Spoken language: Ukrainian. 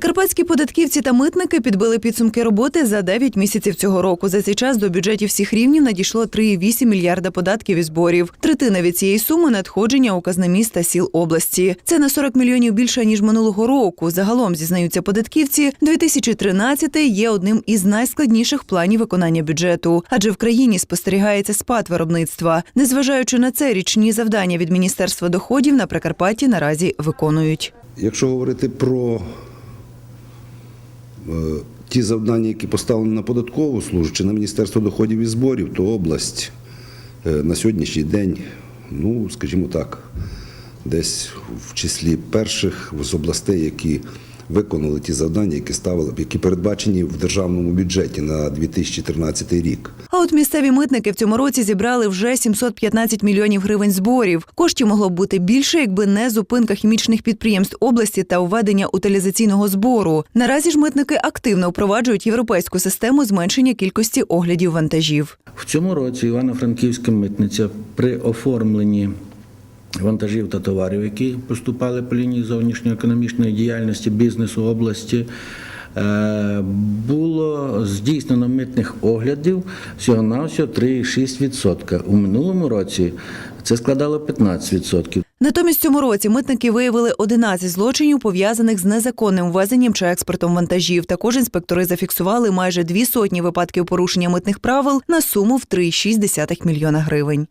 Прикарпатські податківці та митники підбили підсумки роботи за 9 місяців цього року. За цей час до бюджетів всіх рівнів надійшло 3,8 мільярда податків і зборів. Третина від цієї суми надходження у казни міст та сіл області. Це на 40 мільйонів більше ніж минулого року. Загалом зізнаються податківці. 2013 є одним із найскладніших планів виконання бюджету, адже в країні спостерігається спад виробництва. Незважаючи на це, річні завдання від міністерства доходів на Прикарпатті наразі виконують. Якщо говорити про ті завдання, які поставлені на податкову службу чи на Міністерство доходів і зборів, то область е, на сьогоднішній день, ну, скажімо так, десь в числі перших з областей, які виконали ті завдання, які ставили, які передбачені в державному бюджеті на 2013 рік. А от місцеві митники в цьому році зібрали вже 715 мільйонів гривень зборів. Коштів могло б бути більше, якби не зупинка хімічних підприємств області та введення утилізаційного збору. Наразі ж митники активно впроваджують європейську систему зменшення кількості оглядів вантажів. В цьому році Івано-Франківська митниця при оформленні вантажів та товарів, які поступали по лінії зовнішньоекономічної діяльності бізнесу області, е, було здійснено митних оглядів всього-навсього 3,6%. У минулому році це складало 15%. Натомість цьому році митники виявили 11 злочинів, пов'язаних з незаконним ввезенням чи експортом вантажів. Також інспектори зафіксували майже дві сотні випадків порушення митних правил на суму в 3,6 мільйона гривень.